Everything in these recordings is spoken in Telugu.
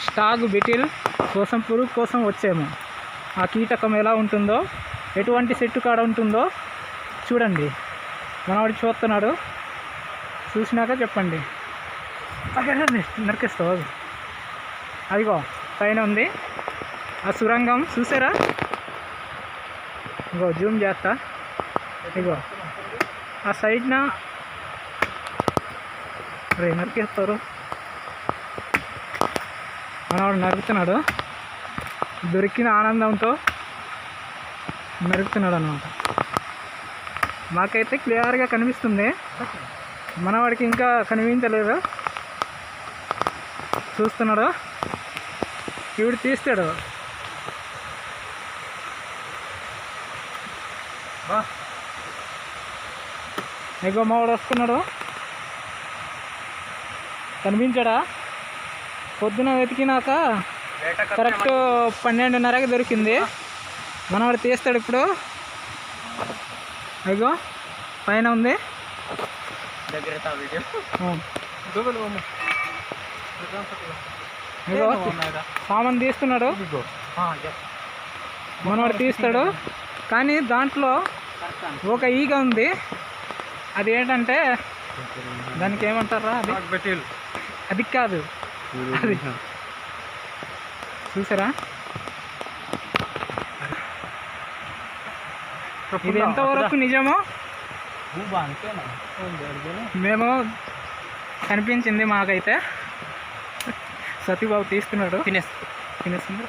స్టాగ్ బిటిల్ కోసం పురుగు కోసం వచ్చాము. ఆ కీటకం ఎలా ఉంటుందో ఎటువంటి చెట్టు కాడ ఉంటుందో చూడండి. మనవాడు చూస్తున్నాడు. చూసినాక చెప్పండి. నరికేస్తావు అది? అదిగో పైన ఉంది. ఆ సురంగం చూసారా? ఇగో జూమ్ చేస్తా. ఇగో ఆ సైడ్న రే నరికేస్తారు. మనవాడు నరుకుతున్నాడు. దొరికిన ఆనందంతో నరుకుతున్నాడు అనమాట మాకైతే క్లియర్గా కనిపిస్తుంది. మనవాడికి ఇంకా కనిపించలేదు. చూస్తున్నాడు. ఈవిడు తీస్తాడు. ఎగో మావాడు వస్తున్నాడు. కనిపించాడా? పొద్దున వెతికినాక కరెక్ట్ పన్నెండున్నరకి దొరికింది. మనవాడు తీస్తాడు ఇప్పుడు. అయ్యో పైన ఉంది. ఇగో సామాన్ తీస్తున్నాడు. మనవాడు తీస్తాడు. కానీ దాంట్లో ఒక ఈగ ఉంది. అది ఏంటంటే దానికి ఏమంటారా అది? అది కాదు. చూసారా? ఇది ఎంతవరకు నిజమో? మేము కనిపించింది మాకైతే. సతీబాబు తీస్తున్నాడు. తినేసి. తినేస్తుంది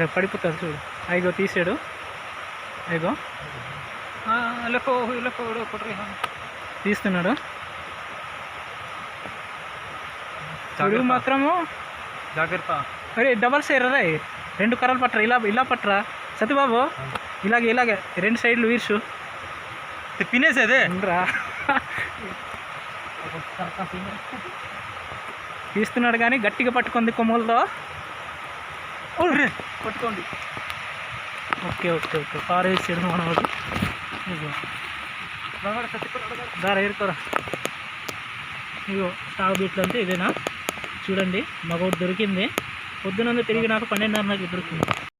రేపు పడిపోతాడు చూడు. అయిగో తీసాడు. అయిగో తీస్తున్నాడు. పురుగు మాత్రము జాగ్రత్త. అరే డబల్ సైడ్ రే రెండు కర్రలు పట్టరా ఇలా ఇలా పట్టరా. సతీబాబు ఇలాగే ఇలాగే. రెండు సైడ్లు వీర్సు తినేసేదే ఉండరా. తీస్తున్నాడు కానీ గట్టిగా పట్టుకుంది కొమ్మలతో. పట్టుకోండి. Okay okay okay. పారేసాడు మనవాడు ఇగో దారా ఏరుకోరా ఇగో స్టాక్ బీట్లు అంతే ఇదేనా చూడండి మగోడు దొరికింది. పొద్దున తిరిగి నాకు పన్నెండున్నరకి దొరికింది.